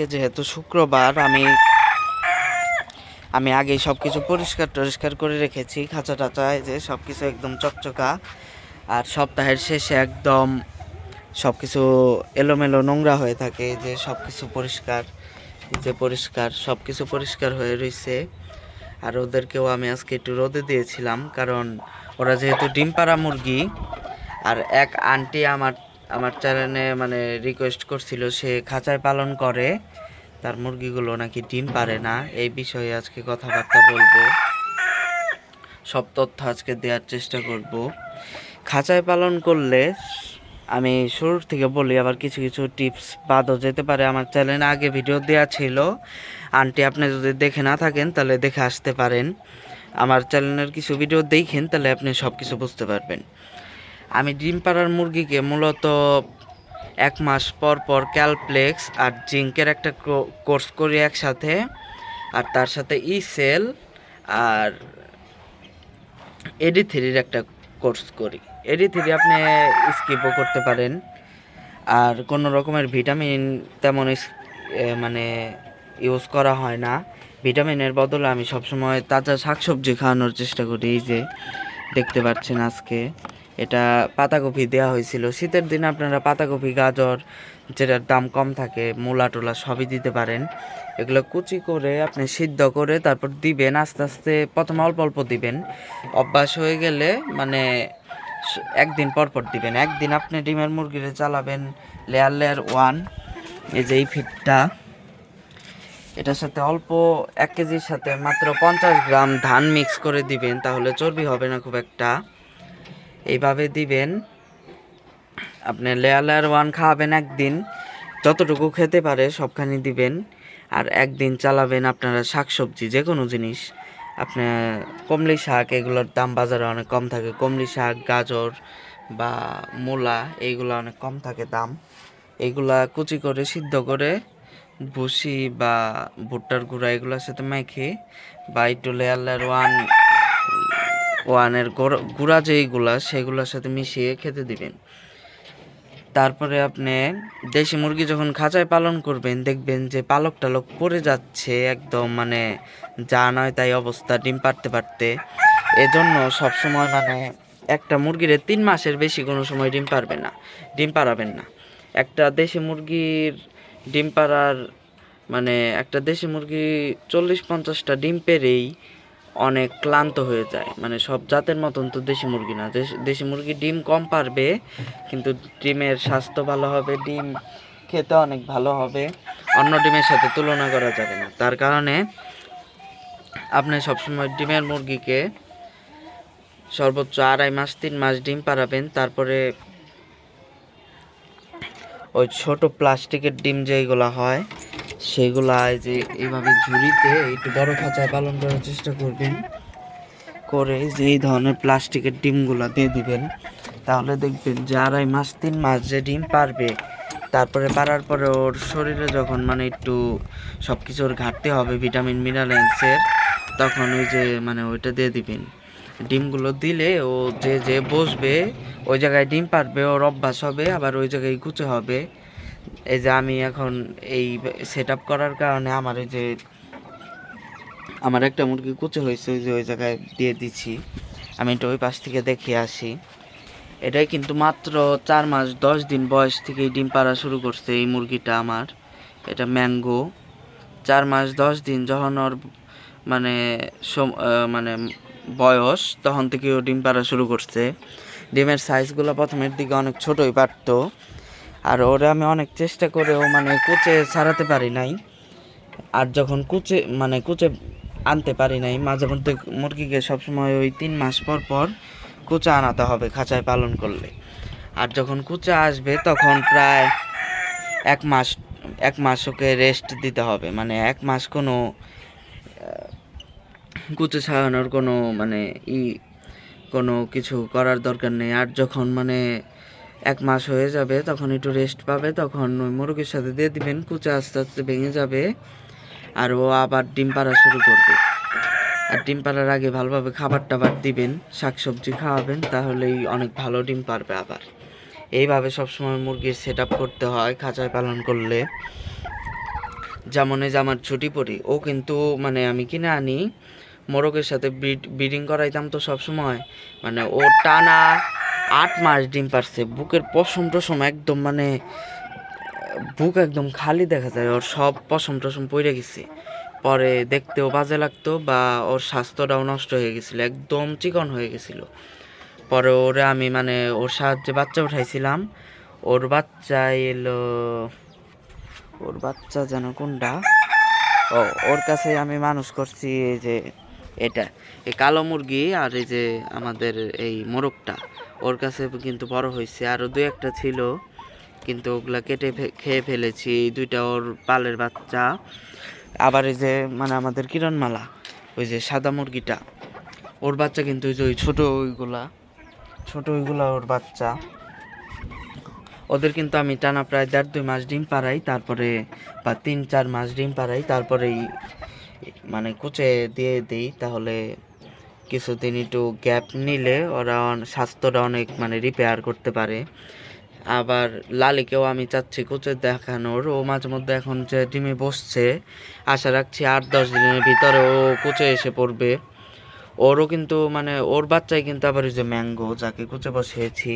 আজকে যেহেতু শুক্রবার, আমি আমি আগেই সব কিছু পরিষ্কার টরিষ্কার করে রেখেছি, খাঁচা টাচা যে সব কিছু একদম চকচকা। আর সপ্তাহের শেষে একদম সব কিছু এলোমেলো নোংরা হয়ে থাকে যে সব কিছু পরিষ্কার যে পরিষ্কার সব কিছু পরিষ্কার হয়ে রয়েছে আর ওদেরকেও আমি আজকে একটু রোদে দিয়েছিলাম, কারণ ওরা যেহেতু ডিম পাড়া মুরগি, আর এক আন্টি আমার আমার চ্যানেলে মানে রিকোয়েস্ট করছিল সে খাঁচায় পালন করে, তার মুরগিগুলো নাকি ডিম পারে না, এই বিষয়ে আজকে কথাবার্তা বলব। সব তথ্য আজকে দেওয়ার চেষ্টা করব। খাঁচায় পালন করলে, আমি শুরুর থেকে বলি, আবার কিছু কিছু টিপস বাদও যেতে পারে আমার চ্যানেলে। আগে ভিডিও দেওয়া ছিল। আন্টি আপনি যদি দেখে না থাকেন, তাহলে দেখে আসতে পারেন। আমার চ্যানেলের কিছু ভিডিও দেখেন, তাহলে আপনি সব কিছু বুঝতে পারবেন। আমি ডিম পাড়ার মুরগিকে মূলত এক মাস পর পর ক্যালপ্লেক্স আর জিঙ্কের একটা কোর্স করি একসাথে। আর তার সাথে ই সেল আর এডি থ্রির একটা কোর্স করি। এডি থ্রি আপনি স্কিপও করতে পারেন। আর কোনো রকমের ভিটামিন তেমন মানে ইউজ করা হয় না। ভিটামিনের বদলে আমি সবসময় তাজা শাকসবজি খাওয়ানোর চেষ্টা করি, এই যে দেখতে পাচ্ছেন আজকে। এটা পাতাকপি দেওয়া হয়েছিল। শীতের দিনে আপনারা পাতাকপি, গাজর, যেটার দাম কম থাকে, মূলা টোলা সবই দিতে পারেন। এগুলো কুচি করে আপনি সিদ্ধ করে তারপর দিবেন, আস্তে আস্তে প্রথমে অল্প অল্প দিবেন। অভ্যাস হয়ে গেলে মানে একদিন পর পর দিবেন। একদিন আপনি ডিমের মুরগিরে চালাবেন লেয়ার লেয়ার ওয়ান এই যে এই ফিটটা। এটার সাথে অল্প এক কেজির সাথে মাত্র পঞ্চাশ গ্রাম ধান মিক্স করে দিবেন, তাহলে চর্বি হবে না খুব একটা। এইভাবে দিবেন। আপনি লেয়ার লেয়ার ওয়ান খাওয়াবেন একদিন। যতটুকু খেতে পারে সবখানি দিবেন। আর একদিন চালাবেন আপনারা শাকসবজি যে কোনো জিনিস। আপনার কমলি শাক, এগুলোর দাম বাজারে অনেক কম থাকে। কমলি শাক, গাজর বা মূলা, এইগুলো অনেক কম থাকে দাম। এইগুলা কুচি করে, সিদ্ধ করে ভুসি বা ভুট্টার গুঁড়া এগুলোর সাথে মেখে বা একটু লেয়ার লেয়ার ওয়ান ওয়ানের গোড়- যেইগুলা, সেগুলোর সাথে মিশিয়ে খেতে দিবেন। তারপরে আপনি দেশি মুরগি যখন খাঁচায় পালন করবেন, দেখবেন যে পালক টালক পড়ে যাচ্ছে একদম মানে যা নয় তাই অবস্থা, ডিম পারতে পারতে এজন্য সবসময় মানে একটা মুরগির তিন মাসের বেশি কোনো সময় ডিম পারবে না, ডিম পারাবেন না। একটা দেশি মুরগির ডিম পাড়ার মানে একটা দেশি মুরগি চল্লিশ পঞ্চাশটা ডিম পেরেই অনেক ক্লান্ত হয়ে যায়। মানে সব জাতের মতন তো দেশি মুরগি না। দেশি মুরগি ডিম কম পারবে, কিন্তু ডিমের স্বাস্থ্য ভালো হবে, ডিম খেতে অনেক ভালো হবে। অন্য ডিমের সাথে তুলনা করা যাবে না। তার কারণে আপনি সবসময় ডিমের মুরগিকে সর্বোচ্চ আড়াই মাস, তিন মাস ডিম পারাবেন তারপরে ওই ছোট প্লাস্টিকের ডিম যেগুলো হয় সেগুলা যে এইভাবে ঝুড়িতে একটু বড় খাঁচায় পালন করার চেষ্টা করবেন, করে যে এই ধরনের প্লাস্টিকের ডিমগুলো দিয়ে দিবেন। তাহলে দেখবেন যে আড়াই মাস, তিন মাস যে ডিম পারবে, তারপরে পারার পরে ওর শরীরে যখন মানে একটু সব কিছুর ঘাটতি হবে, ভিটামিন মিনারেলসের তখন ওই যে মানে ওইটা দিয়ে দিবেন। ডিমগুলো দিলে ও যে যে বসবে, ওই জায়গায় ডিম পারবে, ওর অভ্যাস হবে, আবার ওই জায়গায় গুছে হবে। এই যে আমি এখন এই সেট আপ করার কারণে আমার এই যে আমার একটা মুরগি কুচে হয়েছে, ওই যে ওই জায়গায় দিয়ে দিচ্ছি আমি এটা ওই পাশ থেকে দেখে আসি। এটাই কিন্তু মাত্র চার মাস, দশ দিন বয়স থেকে ডিম পাড়া শুরু করছে এই মুরগিটা আমার। এটা ম্যাঙ্গো চার মাস, দশ দিন যখন ওর মানে মানে বয়স, তখন থেকে ও ডিম পাড়া শুরু করছে। ডিমের সাইজগুলো প্রথমের দিকে অনেক ছোটই পারতো। আর ওরা আমি অনেক চেষ্টা করেও মানে কুচে ছাড়াতে পারি নাই। আর যখন কুচে মানে কুচে আনতে পারি নাই, মাঝে মধ্যে মুরগিকে সবসময় ওই তিন মাস পর পর কুচা আনাতে হবে খাঁচায় পালন করলে। আর যখন কুচা আসবে তখন প্রায় এক মাস এক মাস ওকে রেস্ট দিতে হবে। মানে এক মাস কোনো কুচে ছাড়ানোর কোনো মানে ই, কোনো কিছু করার দরকার নেই। আর যখন মানে এক মাস হয়ে যাবে, তখন একটু রেস্ট পাবে, তখন ওই মুরগির সাথে দিয়ে দিবেন, কুচা আস্তে আস্তে ভেঙে যাবে, আর ও আবার ডিম পাড়া শুরু করবে। আর ডিম পাড়ার আগে ভালোভাবে খাবার টাবার দিবেন, শাকসবজি খাওয়াবেন, তাহলেই অনেক ভালো ডিম পারবে আবার। এইভাবে সবসময় মুরগির সেট আপ করতে হয়, খাঁচায় পালন করলে। যেমন এই যে আমার ছুটি পড়ি, ও কিন্তু মানে আমি কিনে আনি, মোরগের সাথে ব্রিড ব্রিডিং করাইতাম তো সব সময় মানে ও টানা আট মাস ডিম পারছে, বুকের পশম টসম একদম মানে বুক একদম খালি দেখা যায়, ওর সব পশম টসম পড়ে গেছে। পরে দেখতেও বাজে লাগতো বা ওর স্বাস্থ্যটাও নষ্ট হয়ে গেছিল, একদম চিকন হয়ে গেছিল। পরে ওরে আমি মানে ওর সাহায্যে বাচ্চা উঠাইছিলাম, ওর বাচ্চা এলো, ওর বাচ্চা যেন কোনটা? ও, ওর কাছে আমি মানুষ করছি যে এটা। এই কালো মুরগি আর এই যে আমাদের এই মোরগটা, ওর কাছে কিন্তু বড় হয়েছে। আরও দু একটা ছিল, কিন্তু ওগুলা কেটে খেয়ে ফেলেছি। এই দুইটা ওর পালের বাচ্চা। আবার এই যে মানে আমাদের কিরণমালা, ওই যে সাদা মুরগিটা, ওর বাচ্চা কিন্তু ওই যে ওই ছোটো ওইগুলা ছোটো ওইগুলা ওর বাচ্চা। ওদের কিন্তু আমি টানা প্রায় দেড় দুই মাস ডিম পাড়াই, তারপরে বা তিন চার মাস ডিম পাড়াই, তারপরেই মানে কুচে দিয়ে দিই, তাহলে কিছুদিন একটু গ্যাপ নিলে ওরা স্বাস্থ্যটা অনেক মানে রিপেয়ার করতে পারে। আবার লালিকেও আমি চাচ্ছি কুচে দেখানোর, ও মাঝে মধ্যে এখন যে ডিমে বসছে, আশা রাখছি আট দশ দিনের ভিতরে ও কুচে এসে পড়বে। ওরও কিন্তু মানে ওর বাচ্চাই কিন্তু আবার ওই যে ম্যাঙ্গো, যাকে কুচে বসিয়েছি।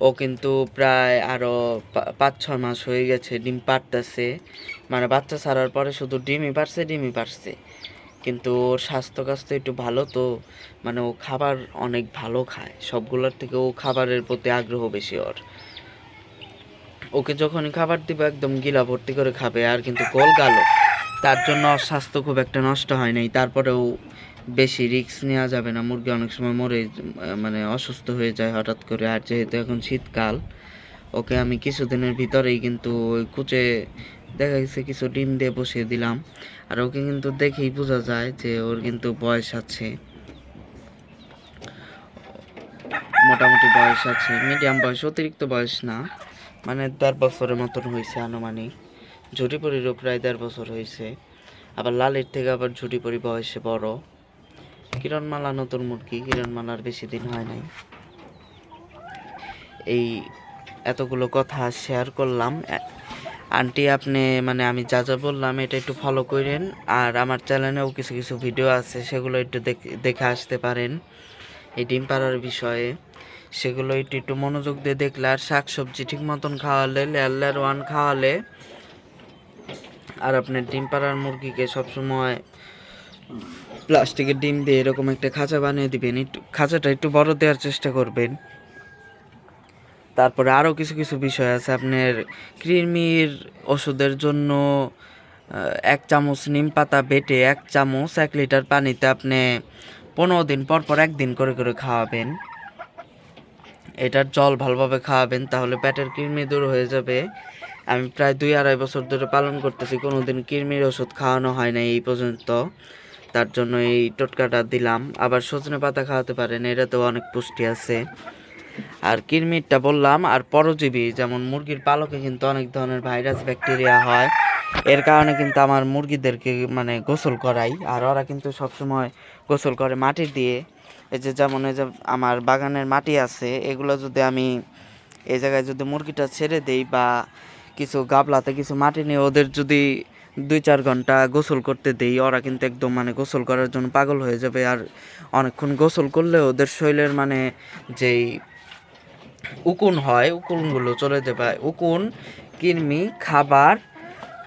ও কিন্তু প্রায় আরও পা- পাঁচ, ছয় মাস হয়ে গেছে ডিম পারতেছে মানে বাচ্চা ছাড়ার পরে শুধু ডিমই পারছে ডিমই পারছে কিন্তু ওর স্বাস্থ্য কাস্ত একটু ভালো তো মানে ও খাবার অনেক ভালো খায়। সবগুলোর থেকে ও খাবারের প্রতি আগ্রহ বেশি ওর। ওকে যখনই খাবার দিব, একদম গিলা ভর্তি করে খাবে, আর কিন্তু গোল গালো তার জন্য স্বাস্থ্য খুব একটা নষ্ট হয় নাই। তারপরেও বেশি রিস্ক নেওয়া যাবে না। মুরগি অনেক সময় মরে মানে অসুস্থ হয়ে যায় হঠাৎ করে। আর যেহেতু এখন শীতকাল, ওকে আমি কিছুদিনের ভিতরেই কিন্তু ওই কুচে দেখা গেছে কিছু ডিম দিয়ে বসিয়ে দিলাম। আর ওকে কিন্তু দেখেই বোঝা যায় যে ওর কিন্তু বয়স আছে। মোটামুটি বয়স আছে। মিডিয়াম বয়স, অতিরিক্ত বয়স না। মানে দেড় বছরের মতন হয়েছে আনুমানিক। ঝুটিপুরিরও প্রায় দেড় বছর হয়েছে। আবার লালের থেকে আবার ঝুটিপুরি বয়সে বড়। কিরণমালা নতুন মুরগি, কিরণমালার বেশি দিন হয় নাই। এই এতগুলো কথা শেয়ার করলাম। আন্টি আপনি মানে আমি যা যা বললাম এটা একটু ফলো করেন। আর আমার চ্যানেলেও কিছু কিছু ভিডিও আছে, সেগুলো একটু দেখ- আসতে পারেন। এই ডিম পাড়ার বিষয়ে। সেগুলো একটু একটু মনোযোগ দিয়ে দেখলে আর শাক সবজি ঠিক মতন খাওয়ালে লেয়ার ওয়ান খাওয়ালে আর আপনার ডিম পাড়ার মুরগিকে সবসময় প্লাস্টিকের ডিম দিয়ে এরকম একটা খাঁচা বানিয়ে দিবেন, একটু খাঁচাটা একটু বড় দেওয়ার চেষ্টা করবেন। তারপরে আরও কিছু কিছু বিষয় আছে। আপনার কৃমির ওষুধের জন্য এক চামচ নিম পাতা বেটে এক চামচ এক লিটার পানিতে আপনি পনেরো দিন পর পর একদিন করে করে খাওয়াবেন। এটার জল ভালোভাবে খাওয়াবেন, তাহলে পেটের কৃমি দূর হয়ে যাবে। আমি প্রায় দুই আড়াই বছর ধরে পালন করতেছি, কোনোদিন কৃমির ওষুধ খাওয়ানো হয় না এই পর্যন্ত। তার জন্য এই টোটকাটা দিলাম। আবার সজনে পাতা খাওয়াতে পারেন, এটাতেও অনেক পুষ্টি আছে। আর কিরমিরটা বললাম, আর পরজীবী, যেমন মুরগির পালকে কিন্তু অনেক ধরনের ভাইরাস, ব্যাকটেরিয়া হয়। এর কারণে কিন্তু আমার মুরগিদেরকে মানে গোসল করাই। আর ওরা কিন্তু সবসময় গোসল করে মাটি দিয়ে। এই যে যেমন এই যে আমার বাগানের মাটি আছে, এগুলো যদি আমি এই জায়গায় যদি মুরগিটা ছেড়ে দেই বা কিছু গাবলাতে কিছু মাটি নিয়ে ওদের যদি দুই চার ঘণ্টা গোসল করতে দেই, ওরা কিন্তু একদম মানে গোসল করার জন্য পাগল হয়ে যাবে। আর অনেকক্ষণ গোসল করলে ওদের শরীরের মানে যেই উকুন হয়, উকুনগুলো চলে যাবে। উকুন, কৃমি, খাবার,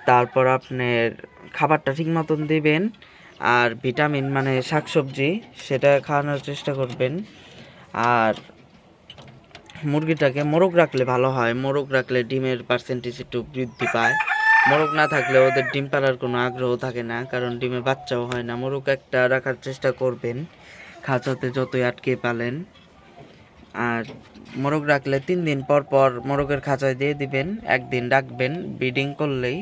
তারপর আপনার খাবারটা ঠিক মতন দেবেন। আর ভিটামিন মানে শাকসবজি, সেটা খাওয়ানোর চেষ্টা করবেন। আর মুরগিটাকে মোরগ রাখলে ভালো হয়। মোরগ রাখলে ডিমের পার্সেন্টেজ একটু বৃদ্ধি পায়। মোরগ না থাকলে ওদের ডিম পাড়ার কোনো আগ্রহ থাকে না, কারণ ডিমে বাচ্চাও হয় না। মোরগ একটা রাখার চেষ্টা করবেন, খাঁচাতে যতই আটকে পালেন। আর মোরগ রাখলে তিন দিন পর পর মোরগের খাঁচায় দিয়ে দিবেন, একদিন রাখবেন ব্রিডিং করলেই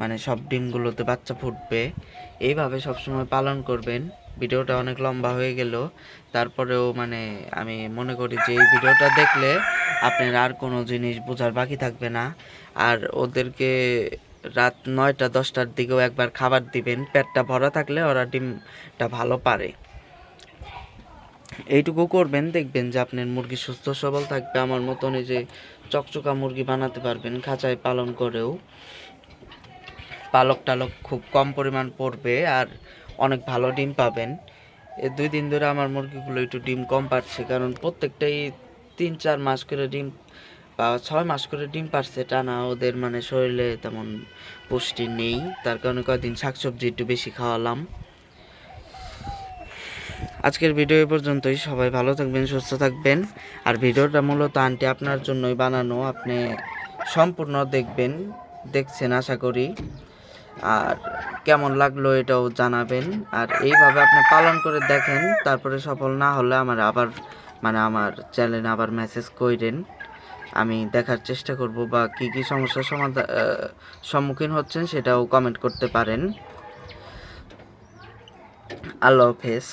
মানে সব ডিমগুলোতে বাচ্চা ফুটবে। এইভাবে সবসময় পালন করবেন। ভিডিওটা অনেক লম্বা হয়ে গেল। তারপরেও মানে আমি মনে করি যে এই ভিডিওটা দেখলে আপনার আর কোনো জিনিস বোঝার বাকি থাকবে না। আর ওদেরকে রাত নয়টা, দশটার দিকেও একবার খাবার দিবেন। পেটটা ভরা থাকলে ওরা ডিমটা ভালো পারে। এইটুকু করবেন, দেখবেন যে আপনার মুরগি সুস্থ, সবল থাকবে। আমার মতন যে চকচকা মুরগি বানাতে পারবেন খাঁচায় পালন করেও। পালক টালক খুব কম পরিমাণ পড়বে। আর অনেক ভালো ডিম পাবেন। দুই দিন ধরে আমার মুরগিগুলো একটু ডিম কম পাচ্ছে কারণ প্রত্যেকটাই তিন, চার মাস করে ডিম বা ছয় মাস করে ডিম পারছে, টানা ওদের মানে শরীরে তেমন পুষ্টি নেই। তার কারণে কয়েকদিন শাকসবজি একটু বেশি খাওয়ালাম। আজকের ভিডিও এ পর্যন্তই। সবাই ভালো থাকবেন, সুস্থ থাকবেন। আর ভিডিওটা মূলত আন্টি আপনার জন্যই বানানো। আপনি সম্পূর্ণ দেখবেন, দেখছেন, আশা করি। আর কেমন লাগল এটাও জানাবেন। আর এইভাবে আপনি পালন করে দেখেন, তারপরে সফল না হলে আমার আবার মানে আমার চ্যানেলে আবার মেসেজ কইরেন। আমি দেখার চেষ্টা করব বা কি কি সমস্যার সমাধান সম্মুখীন হচ্ছেন সেটাও কমেন্ট করতে পারেন। আল্লাহ হাফেজ।